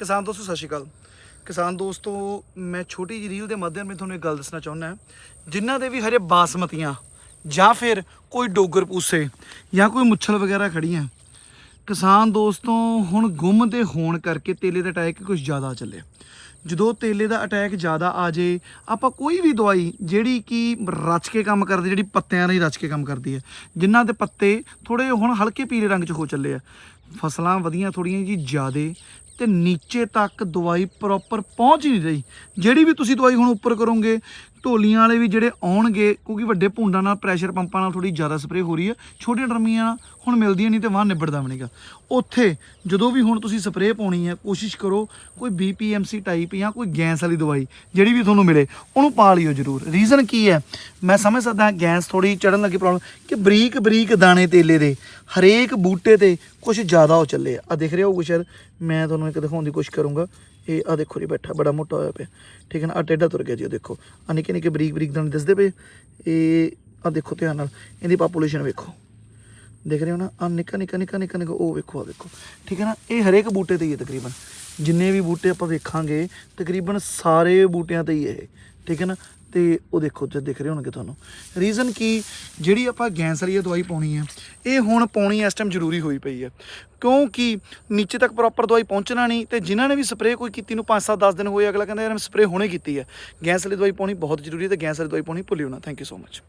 ਕਿਸਾਨ ਦੋਸਤੋ, ਸਤਿ ਸ਼੍ਰੀ ਅਕਾਲ। ਕਿਸਾਨ ਦੋਸਤੋ, ਮੈਂ ਛੋਟੀ ਜਿਹੀ ਰੀਲ ਦੇ ਮਾਧਿਅਮ ਨਾਲ ਤੁਹਾਨੂੰ ਇੱਕ ਗੱਲ ਦੱਸਣਾ ਚਾਹੁੰਦਾ ਹਾਂ। ਜਿਨ੍ਹਾਂ ਦੇ ਵੀ ਹਰੇ ਬਾਸਮਤੀਆਂ ਜਾਂ ਫਿਰ ਕੋਈ ਡੋਗਰ ਪੂਸੇ ਜਾਂ ਕੋਈ ਮੁੱਛਲ ਵਗੈਰਾ ਖੜੀਆਂ, ਕਿਸਾਨ ਦੋਸਤੋ, ਹੁਣ ਗੁੰਮ ਦੇ ਹੋਣ ਕਰਕੇ ਤੇਲੇ ਦਾ ਅਟੈਕ ਕੁਝ ਜ਼ਿਆਦਾ ਚੱਲਿਆ। ਜਦੋਂ ਤੇਲੇ ਦਾ ਅਟੈਕ ਜ਼ਿਆਦਾ ਆ ਜੇ, ਆਪਾਂ ਕੋਈ ਵੀ ਦਵਾਈ ਜਿਹੜੀ ਕਿ ਰਚ ਕੇ ਕੰਮ ਕਰਦੀ, ਜਿਹੜੀ ਪੱਤਿਆਂ ਨਾਲ ਹੀ ਰਚ ਕੇ ਕੰਮ ਕਰਦੀ ਹੈ, ਜਿਨ੍ਹਾਂ ਦੇ ਪੱਤੇ ਥੋੜੇ ਹੁਣ ਹਲਕੇ ਪੀਲੇ ਰੰਗ 'ਚ ਹੋ ਚੱਲੇ ਆ, ਫਸਲਾਂ ਵਧੀਆਂ ਥੋੜੀਆਂ ਜੀ ਜ਼ਿਆਦੇ ਤੇ ਨੀਚੇ ਤੱਕ ਦਵਾਈ ਪ੍ਰੋਪਰ ਪਹੁੰਚ ਹੀ ਨਹੀਂ ਰਹੀ। ਜਿਹੜੀ ਵੀ ਤੁਸੀਂ ਦਵਾਈ ਹੁਣ ਉੱਪਰ ਕਰੋਗੇ ਢੋਲੀਆਂ ਵਾਲੇ ਵੀ ਜਿਹੜੇ ਆਉਣਗੇ, ਕਿਉਂਕਿ ਵੱਡੇ ਭੁੰਡਾਂ ਨਾਲ ਪ੍ਰੈਸ਼ਰ ਪੰਪਾਂ ਨਾਲ ਥੋੜੀ ਜ਼ਿਆਦਾ ਸਪਰੇਅ ਹੋ ਰਹੀ ਹੈ। ਛੋਟੀਆਂ ਡਰਮੀਆਂ ਨਾਲ ਹੁਣ ਮਿਲਦੀਆਂ ਨਹੀਂ ਤੇ ਵਾਹ ਨਿਬੜਦਾ ਬਣੇਗਾ ਉੱਥੇ ਜਦੋਂ ਵੀ ਹੁਣ ਤੁਸੀਂ ਸਪਰੇਅ ਪਾਉਣੀ ਹੈ, ਕੋਸ਼ਿਸ਼ ਕਰੋ ਕੋਈ BPMC ਟਾਈਪ ਜਾਂ ਕੋਈ ਗੈਸ ਵਾਲੀ ਦਵਾਈ, ਜਿਹੜੀ ਵੀ ਤੁਹਾਨੂੰ ਮਿਲੇ, ਉਹਨੂੰ ਪਾ ਲਿਓ ਜ਼ਰੂਰ। ਰੀਜ਼ਨ ਕੀ ਹੈ? ਮੈਂ ਸਮਝ ਸਕਦਾ ਗੈਸ ਥੋੜੀ ਚੜਨ ਲੱਗੀ ਪ੍ਰੋਬਲਮ ਕਿ ਬਰੀਕ ਬਰੀਕ ਦਾਣੇ ਤੇਲੇ ਦੇ, ਹਰੇਕ ਬੂਟੇ ਤੇ ਕੁਝ ਜ਼ਿਆਦਾ ਹੋ ਚੱਲੇ ਆ। ਆ ਦਿਖ ਰਿਹਾ ਹੋਊਗਾ ਸ਼ਾਇਦ ਮੈਂ ਤੁਹਾਨੂੰ ਇੱਕ ਦਿਖਾਉਣ ਦੀ ਕੋਸ਼ਿਸ਼ ਕਰੂੰਗਾ। ਇਹ ਆ ਦੇਖੋ ਜੀ ਬੈਠਾ, ਬੜਾ ਮੋਟਾ ਹੋਇਆ ਪਿਆ। ਠੀਕ ਹੈ ਨਾ ਆ ਟੇਢਾ ਤੁਰ ਗਿਆ ਜੀ ਉਹ ਦੇਖੋ। ਆ ਨਿੱਕੇ ਨਿੱਕੇ ਬਰੀਕ ਬਰੀਕ ਦਾਣੇ ਦਿਸਦੇ ਪਏ। ਇਹ ਆ ਦੇਖੋ ਧਿਆਨ ਨਾਲ, ਇਹਦੀ ਪਾਪੂਲੇਸ਼ਨ ਵੇਖੋ। ਦੇਖ ਰਹੇ ਹੋ ਨਾ ਆ ਨਿੱਕਾ ਨਿੱਕਾ ਨਿੱਕਾ ਨਿੱਕਾ ਨਿੱਕਾ, ਉਹ ਵੇਖੋ ਆ ਵੇਖੋ ਠੀਕ ਹੈ ਨਾ, ਇਹ ਹਰੇਕ ਬੂਟੇ ਤੇ ਹੀ ਹੈ ਤਕਰੀਬਨ। ਜਿੰਨੇ ਵੀ ਬੂਟੇ ਆਪਾਂ ਵੇਖਾਂਗੇ, ਤਕਰੀਬਨ ਸਾਰੇ ਬੂਟਿਆਂ ਤੇ ਹੀ ਇਹ। ਠੀਕ ਹੈ ਨਾ ਤੇ ਉਹ ਦੇਖੋ ਜਦ ਦਿਖ ਰਹੇ ਹੋਣਗੇ ਤੁਹਾਨੂੰ। ਰੀਜ਼ਨ ਕੀ, ਜਿਹੜੀ ਆਪਾਂ ਗੈਸ ਵਾਲੀ ਇਹ ਦਵਾਈ ਪਾਉਣੀ ਹੈ, ਇਹ ਹੁਣ ਪਾਉਣੀ ਇਸ ਟਾਈਮ ਜ਼ਰੂਰੀ ਹੋਈ ਪਈ ਹੈ। ਕਿਉਂਕਿ ਨੀਚੇ ਤੱਕ ਪ੍ਰੋਪਰ ਦਵਾਈ ਪਹੁੰਚਣਾ ਨਹੀਂ ਤੇ ਜਿਨ੍ਹਾਂ ਨੇ ਵੀ ਸਪਰੇਅ ਕੋਈ ਕੀਤੀ ਨੂੰ 5-7 10 ਦਿਨ ਹੋਏ, ਅਗਲਾ ਕਹਿੰਦਾ ਯਾਰ ਮੈਂ ਸਪਰੇਅ ਹੁਣੇ ਕੀਤੀ ਹੈ। ਗੈਸ ਵਾਲੀ ਦਵਾਈ ਪਾਉਣੀ ਬਹੁਤ ਜ਼ਰੂਰੀ ਹੈ ਤੇ ਗੈਸ ਵਾਲੀ ਦਵਾਈ ਪਾਉਣੀ ਭੁੱਲਿਓ ਨਾ। Thank you so much